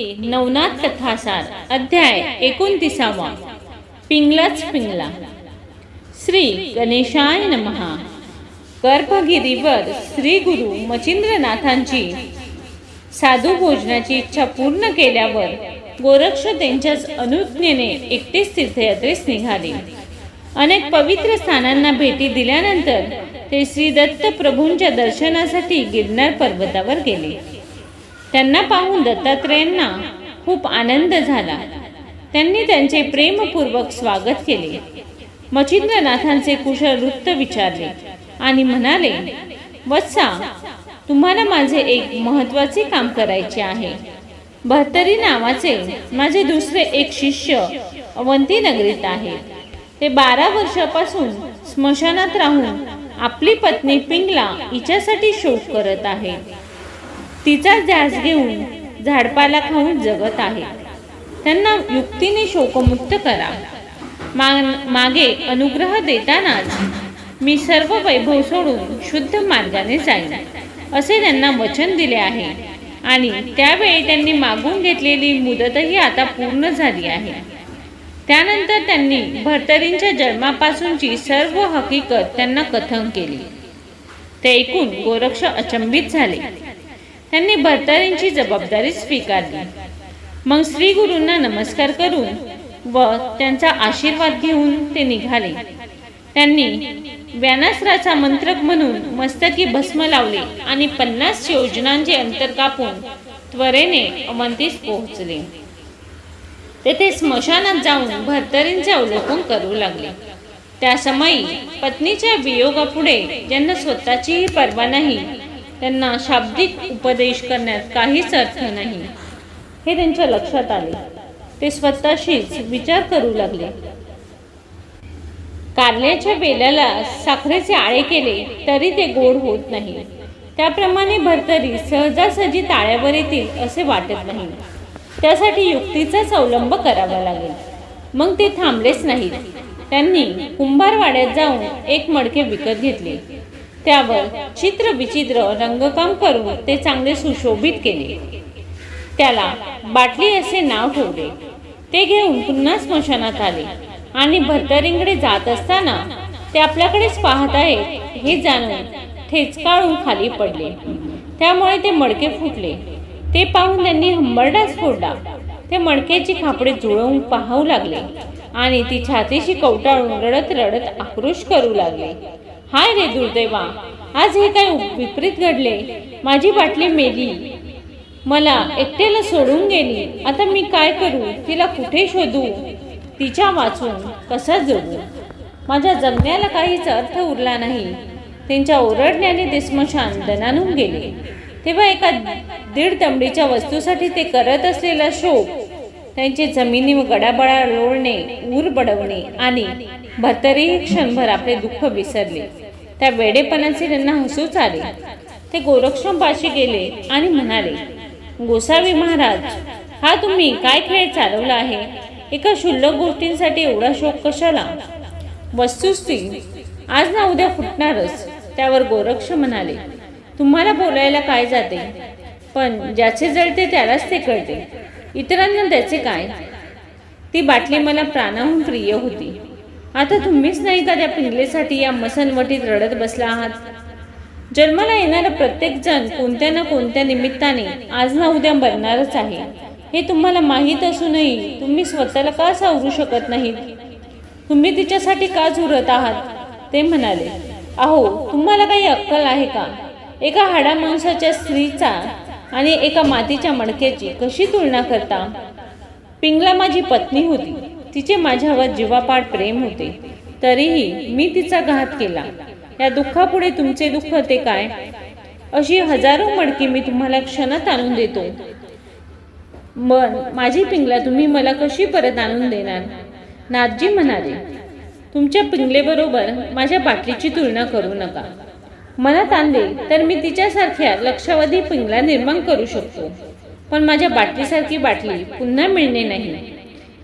नवनाथ कथासार अध्याय एकोणतीसावा. पिंगलाच पिंगला. श्री गणेशाय नमहा गर्भगिरीवर श्री गुरु मचिंद्रनाथांची साधू भोजनाची इच्छा पूर्ण केल्यावर गोरक्ष त्यांच्याच अनुज्ञेने एकटेच तीर्थयात्रेस निघाले. अनेक पवित्र स्थानांना भेटी दिल्यानंतर ते श्री दत्त प्रभूंच्या दर्शनासाठी गिरनार पर्वतावर गेले. त्यांना पाहून दत्तात्रेयांना खूप आनंद झाला. त्यांनी त्यांचे प्रेमपूर्वक स्वागत केले. मच्छिंद्रनाथांचे कुशल वृत्त विचारले आणि म्हणाले वत्सा तुम्हाला माझे एक महत्त्वाचे काम करायचे आहे. भर्तरी नावाचे माझे दुसरे एक शिष्य अवंती नगरीत आहे. ते बारा वर्षापासून स्मशानात राहून आपली पत्नी पिंगला हिच्यासाठी शोक करत आहे. तिचा ध्यास घेऊन झाडपाला खाऊन जगत आहे. त्यांना युक्तीने शोकमुक्त करा. मा- मागे अनुग्रह देतानाच मी सर्व वैभव सोडून शुद्ध मार्गाने जाईन असे त्यांना वचन दिले आहे. आणि त्यावेळी त्यांनी मागून घेतलेली मुदतही आता पूर्ण झाली आहे. त्यानंतर त्यांनी भर्तरींच्या जन्मापासूनची सर्व हकीकत त्यांना कथन केली. ते ऐकून गोरक्ष अचंबित झाले. त्यांनी भर्तारींची जबाबदारी स्वीकारली. मग श्री गुरूंना नमस्कार करून व त्यांचा आशीर्वाद घेऊन ते निघाले. त्यांनी व्यानासराचा मंत्रक म्हणून मस्तकी भस्म लावले आणि पन्नास योजनांचे अंतर कापून त्वरेने अवंतीस पोहोचले. तेथे स्मशानात जाऊन भरतरींचे अवलोकन करू लागले. त्या समयी पत्नीच्या वियोगापुढे ज्यांना स्वतःचीही पर्वा नाही त्यांना शाब्दिक उपदेश करण्यात काहीच अर्थ नाही. हे त्यांच्या लक्षात आले. ते स्वतःशीच विचार करू लागले. कारल्याच्या बेल्याला साखरेचे आळे केले तरी ते गोड होत नाही. त्याप्रमाणे भरतरी सहजासहजी ताळ्यावर येतील असे वाटत नाही. त्यासाठी युक्तीचाच अवलंब करावा लागेल. मग ते थांबलेच नाहीत. त्यांनी कुंभारवाड्यात जाऊन एक मडके विकत घेतले. त्यावर चित्र विचित्र रंगकाम करून ते चांगले सुशोभित केले. त्याला बाटली असे नाव ठेवले. ते घेऊन पुन्हा स्मशानात आले आणि भरतरींकडे जात असताना ते आपल्याकडेच पाहत आहेत हे जाणून ठेचकाळून खाली पडले. त्यामुळे ते मडके फुटले. ते पाहून त्यांनी हंबरडाच फोडला. ते मडकेची खापडे जुळवून पाहू लागले आणि ती छातीशी कवटाळून रडत रडत आक्रोश करू लागले. हाय रे दुर्दैवा आज हे काय विपरीत घडले? माझी बाटली मेली. मला एकट्याला सोडून गेली. आता मी काय करू? तिला कुठे शोधू? तिच्या वाचून कसा जगू? माझ्या जगण्याला काहीच अर्थ उरला नाही. त्यांच्या ओरडण्याने ते स्मशान दणानून गेले. तेव्हा एका दीड दमडीच्या वस्तूसाठी ते करत असलेला शोक त्यांचे जमिनी व गडाबडा लोळणे ऊर बडवणे आणि भरतरी क्षणभर आपले दुःख विसरले. त्या वेडेपणाचे त्यांना हसूच आले ते गोरक्षपाशी गेले आणि म्हणाले गोसावी महाराज हा तुम्ही काय खेळ चालवला आहे? एका क्षुल्लक गोष्टींसाठी एवढा शोक कशाला? वस्तुस्थिती आज ना उद्या फुटणारच त्यावर गोरक्ष म्हणाले. तुम्हाला बोलायला काय जाते? पण ज्याचे जळते त्यालाच ते कळते. इतरांना त्याचे काय? ती बाटली मला प्राणाहून प्रिय होती. आता तुम्हीच नाही का त्या पिंगलेसाठी या मसनवटीत रडत बसला आहात? जन्माला येणारा प्रत्येक जण कोणत्या ना कोणत्या निमित्ताने आज ना उद्या मरणारच आहे. हे तुम्हाला माहीत असूनही तुम्ही स्वतःला का सावरू शकत नाहीत? तुम्ही तिच्यासाठी का झुरत आहात? ते म्हणाले अहो तुम्हाला काही अक्कल आहे का? एका हाडा माणसाच्या स्त्रीचा आणि एका मातीच्या मडक्याची कशी तुलना करता? पिंगला माझी पत्नी होती. तिचे माझ्यावर जीवापाड प्रेम होते. तरीही मी तिचा घात केला. या दुःखापुढे तुमचे दुःख ते काय? अशी हजारो मडकी मी तुम्हाला क्षणात आणून देतो. मन माझी पिंगला तुम्ही मला कशी परत आणून देणार? नाथजी म्हणाले तुमच्या पिंगलेबरोबर माझ्या बाटलीची तुलना करू नका. मनात आणले तर मी तिच्यासारख्या लक्षावधी पिंगला निर्माण करू शकतो. पण माझ्या बाटलीसारखी बाटली पुन्हा मिळणे नाही.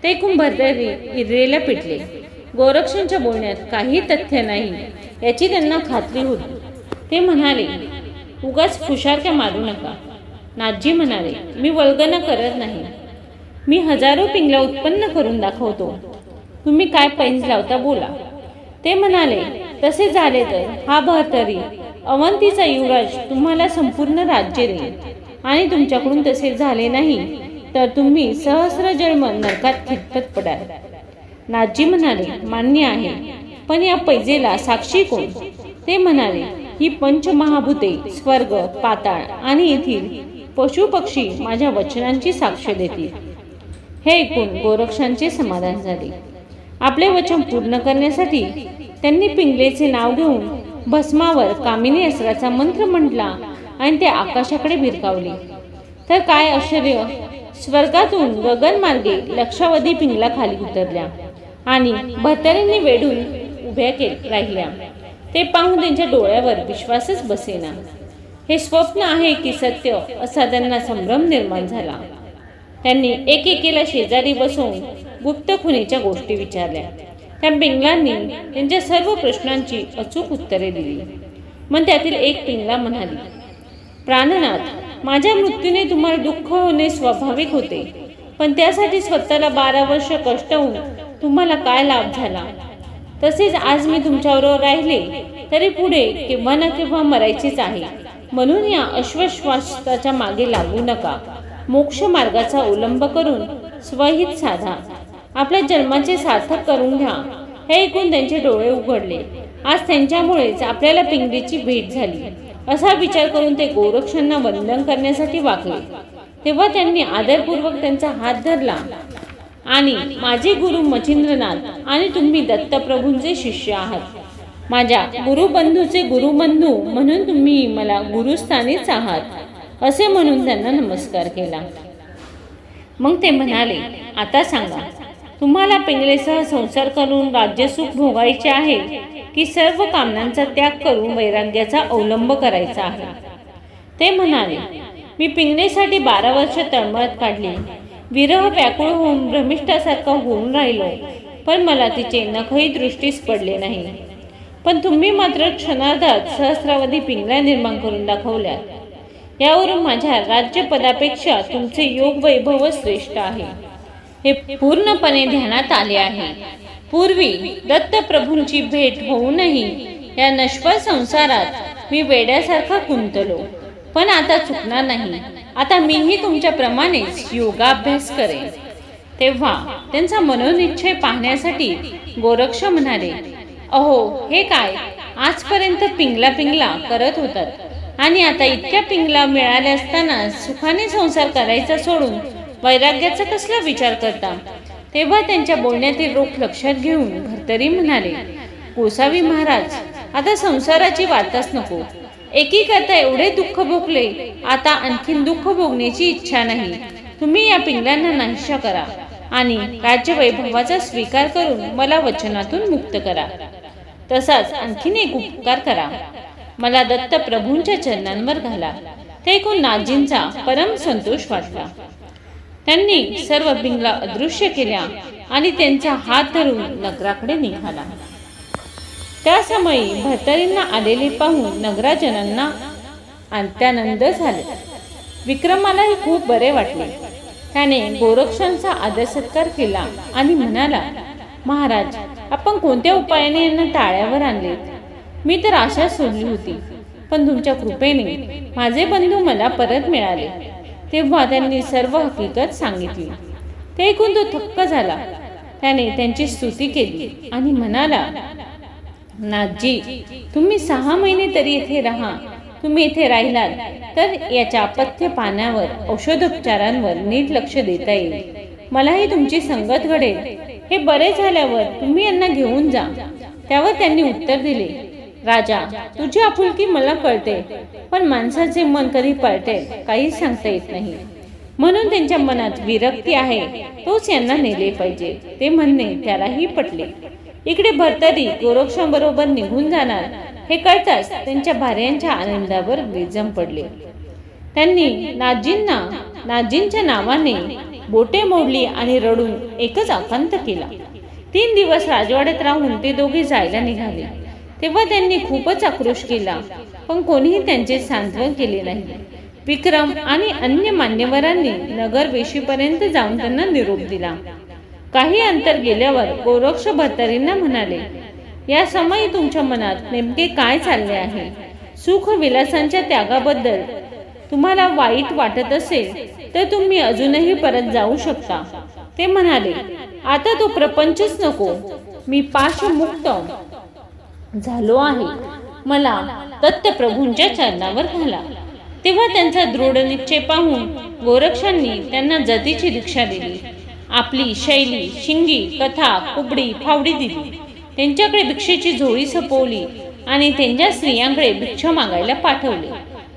ते कुंभरदरी हिरवेला पिटले गोरक्षांच्या बोलण्यात काही तथ्य नाही याची त्यांना खात्री होती. ते म्हणाले उगाच फुशारक्या मारू नका. नाथजी म्हणाले मी वल्गना करत नाही. मी हजारो पिंगला उत्पन्न करून दाखवतो. तुम्ही काय पैंज लावता बोला. ते म्हणाले तसे झाले तर हा भरतरी अवंतीचा युवराज तुम्हाला संपूर्ण राज्य देईल आणि तुमच्याकडून तसे झाले नाही. तर तुम्ही सहस्र जन्म नरकात खितपत पडाल. नाथजी म्हणाले मान्य आहे. पण या पैजेला साक्षी कोण? ते म्हणाले ही पंचमहाभूते स्वर्ग पाताळ आणि येथील पशु पक्षी माझ्या वचनांची साक्ष देतील. हे ऐकून गोरक्षांचे समाधान झाले. आपले वचन पूर्ण करण्यासाठी त्यांनी पिंगलेचे नाव घेऊन भस्मावर कामिनी असराचा मंत्र म्हटला आणि ते आकाशाकडे भिरकावले. तर काय आश्चर्य! स्वर्गातून गगनमार्गे लक्षावधी पिंगला खाली उतरल्या आणि भतरींनी वेढून उभ्या के राहिल्या. ते पाहून त्यांच्या डोळ्यावर विश्वासच बसेना. हे स्वप्न आहे की सत्य असा त्यांना संभ्रम निर्माण झाला. त्यांनी एकेकीला शेजारी बसवून गुप्त खुनीच्या गोष्टी विचारल्या. त्या पिंगलांनी त्यांच्या सर्व प्रश्नांची अचूक उत्तरे दिली. मग त्यातील एक पिंगला म्हणाली प्राणनाथ माझ्या मृत्यूने तुम्हाला दुःख होणे स्वाभाविक होते. पण त्यासाठी स्वतःला बारा वर्ष कष्ट होऊन तुम्हाला काय लाभ झाला? तसेच आज मी तुमच्याबरोबर राहिले तरी पुढे केव्हा ना केव्हा मरायचेच आहे. म्हणून या अश्वश्वासाच्या मागे लागू नका. मोक्ष मार्गाचा अवलंब करून स्वहित साधा. आपल्या जन्माचे सार्थक करून घ्या. हे ऐकून त्यांचे डोळे उघडले. आज त्यांच्यामुळेच आपल्याला पिंगलीची भेट झाली. असा विचार करून ते गोरक्षांना वंदन करण्यासाठी वाकले. तेव्हा त्यांनी आदरपूर्वक त्यांचा हात धरला. आणि माझे गुरु मचिंद्रनाथ आणि तुम्ही दत्तप्रभूंचे शिष्य आहात. माझ्या गुरुबंधूचे गुरुबंधू म्हणून तुम्ही मला गुरुस्थानीच आहात असे म्हणून त्यांना नमस्कार केला. मग ते म्हणाले आता सांगा तुम्हाला पिंगलेसह संसार करून राज्यसुख भोगायचे आहे की सर्व कामनांचा त्याग करून वैराग्याचा अवलंब करायचा आहे. ते म्हणाले मी पिंगलेसाठी बारा वर्ष तळमळत काढली. विरह व्याकुळ होऊन भ्रमिष्ठासारखा होऊन राहिलो पण मला तिचे नखही दृष्टीस पडले नाही. पण तुम्ही मात्र क्षणार्धात सहस्रावधी पिंगल्या निर्माण करून दाखवल्या यावरून माझ्या राज्यपदापेक्षा तुमचे योग वैभव श्रेष्ठ आहे. हे पूर्णपणे ध्यानात आले आहे. पूर्वी दत्तप्रभूंची भेट होऊनही या नश्वर संसारात मी वेड्यासारखा गुंतलो पण आता चुकणार नाही. आता मीही तुमच्याप्रमाणेच योगाभ्यास करेन. तेव्हा त्यांचा मनोनिश्चय पाहण्यासाठी गोरक्ष म्हणाले अहो हे काय? आजपर्यंत पिंगला पिंगला करत होतात. आणि आता इतक्या पिंगला मिळाल्या असताना सुखाने संसार करायचा सोडून वैराग्याचा कसला विचार करता? तेव्हा त्यांच्या बोलण्यातील रोख लक्षात घेऊन भरतरी म्हणाले गोसावी महाराज आता संसाराची वार्ताच नको. एकी करता एवढे दुःख भोगले आता आणखीन दुःख भोगण्याची इच्छा नाही. तुम्ही या पिंगलांना नाहीशा करा आणि राज्य वैभवाचा स्वीकार करून मला वचनातून मुक्त करा. तसाच आणखीन एक उपकार करा. मला दत्त प्रभूंच्या चरणांवर घाला. ते ऐकून नाजींचा परम संतोष वाटला. त्यांनी सर्व बिंगला अदृश्य केल्या आणि त्यांचा हात धरून नगराकडे निघाला. त्या समयी भरतरींना आलेले पाहून नगराजनांना अंत्यानंद झाले. विक्रमालाही खूप बरे वाटले. त्याने गोरक्षांचा आदर सत्कार केला आणि म्हणाला महाराज आपण कोणत्या उपायाने यांना टाळ्यावर आणले? मी तर आशा सोडली होती. पण तुमच्या कृपेने माझे बंधू मला परत मिळाले. तेव्हा त्यांनी सर्व हकीकत सांगितली. ते ऐकून तो थक्क झाला. त्याने त्यांची स्तुती केली आणि म्हणाला नाथजी तुम्ही सहा महिने तरी इथे राहा. तुम्ही इथे राहिलात तर याच्या अपथ्य पाण्यावर औषधोपचारांवर नीट लक्ष देता येईल. मलाही तुमची संगत घडेल. हे बरे झाल्यावर तुम्ही यांना घेऊन जा. त्यावर त्यांनी उत्तर दिले. राजा तुझी आपुलकी मला कळते पण माणसाचे मन कधी पळते काही सांगता येत नाही. म्हणून त्यांच्या मनात विरक्ती आहे तोच यांना नेले पाहिजे ते म्हणणे त्यालाही पटले. इकडे भरतरी गोरक्षांबरोबर निघून जाणार हे कळताच त्यांच्या भार्यांच्या आनंदावर विजम पडले. त्यांनी नाजींना नाजींच्या नावाने बोटे मोडली आणि रडून एकच आकांत केला. तीन दिवस राजवाड्यात राहून ते दोघे जायला निघाले. तेव्हा त्यांनी खूपच आक्रोश केला. पण कोणीही त्यांचे सांत्वन केले नाही. विक्रम आणि अन्य मान्यवरांनी नगर वेशीपर्यंत जाऊन त्यांना निरोप दिला. काही अंतर गेल्यावर गोरक्ष भर्तरींना म्हणाले या समयी तुमच्या मनात नेमके काय चालले आहे? सुख विलासांच्या त्यागाबद्दल तुम्हाला वाईट वाटत असेल तर तुम्ही अजूनही परत जाऊ शकता. ते म्हणाले आता तो प्रपंचच नको. मी पाशमुक्त. झालो आहे. मला दत्तप्रभूंच्या चरणावर घाला. तेव्हा त्यांचा दृढ निश्चय पाहून गोरक्षांनी त्यांना जतीची दीक्षा दिली. आपली शैली शिंगी कथा कुबडी फावडी दिली. त्यांच्याकडे भिक्षेची झोळी सपवली आणि त्यांच्या स्त्रियांकडे भिक्षा मागायला पाठवले.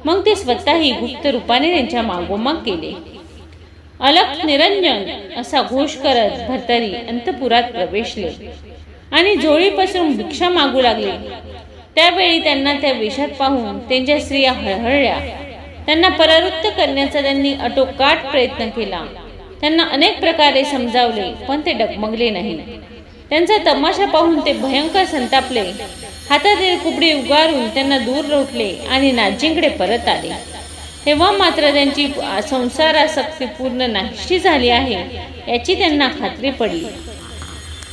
मग ते स्वतःही गुप्त रूपाने त्यांच्या मागोमाग केले अलख निरंजन असा घोष करत भर्तरी अंतपुरात प्रवेशले. आणि जोळी पसरून भिक्षा मागू लागले. त्यावेळी त्यांना त्या वेशात पाहून त्यांच्या स्त्रिया हळहळल्या. त्यांना परावृत्त करण्याचा त्यांनी अटोकाट प्रयत्न केला. त्यांना अनेक प्रकारे समजावले पण ते डगमगले नाही. त्यांचा तमाशा पाहून ते भयंकर संतापले. हातातील कुबडी उगारून त्यांना दूर लोटले आणि नाजींकडे परत आले. तेव्हा मात्र त्यांची संसारासक्ती पूर्ण नाहीशी झाली आहे याची त्यांना खात्री पडली.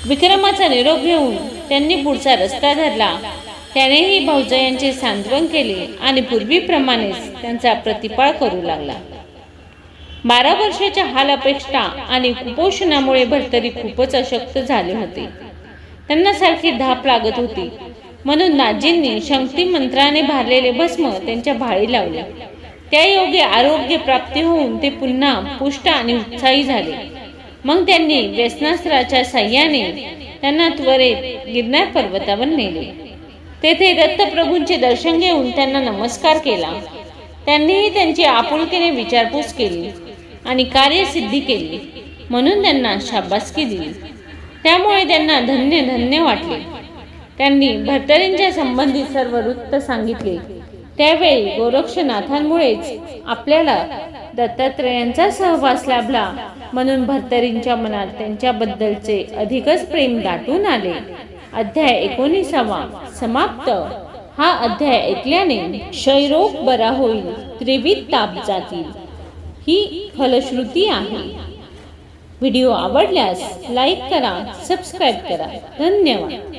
विक्रमाचा निरोप घेऊन त्यांनी पुढचा रस्ता धरला. त्यानेही भाऊजयांचे सांत्वन केले आणि पूर्वीप्रमाणेच त्यांचा प्रतिपाळ करू लागला. बारा वर्षाच्या हाल अपेक्षा आणि कुपोषणामुळे भरतरी खूपच अशक्त झाले होते. त्यांना सारखी धाप लागत होती. म्हणून नाजींनी शक्ती मंत्राने भारलेले भस्म त्यांच्या भाळी लावले. त्या योगे आरोग्य प्राप्ती होऊन ते पुन्हा पुष्ट आणि उत्साही झाले. मग त्यांनी व्यसनास्त्राच्या साह्याने त्यांना त्वरेत गिरनार पर्वतावर नेले. तेथे दत्तप्रभूंचे दर्शन घेऊन त्यांना नमस्कार केला. त्यांनीही त्यांची आपुलकीने विचारपूस केली आणि कार्यसिद्धी केली. म्हणून त्यांना शाबासकी दिली त्यामुळे त्यांना धन्य धन्य वाटले. त्यांनी भरतरींच्या संबंधित सर्व वृत्त सांगितले. त्यावेळी गोरक्षनाथांमुळेच आपल्याला दत्तात्रेयांचा सहवास लाभला. म्हणून भर्तरींच्या मनात त्यांच्याबद्दलचे अधिकच प्रेम दाटून आले. अध्याय एकोणीसावा समाप्त. हा अध्याय ऐकल्याने क्षयरोग बरा होईल त्रिविध ताप जातील. ही फलश्रुती आहे. व्हिडिओ आवडल्यास लाईक करा सबस्क्राईब करा. धन्यवाद.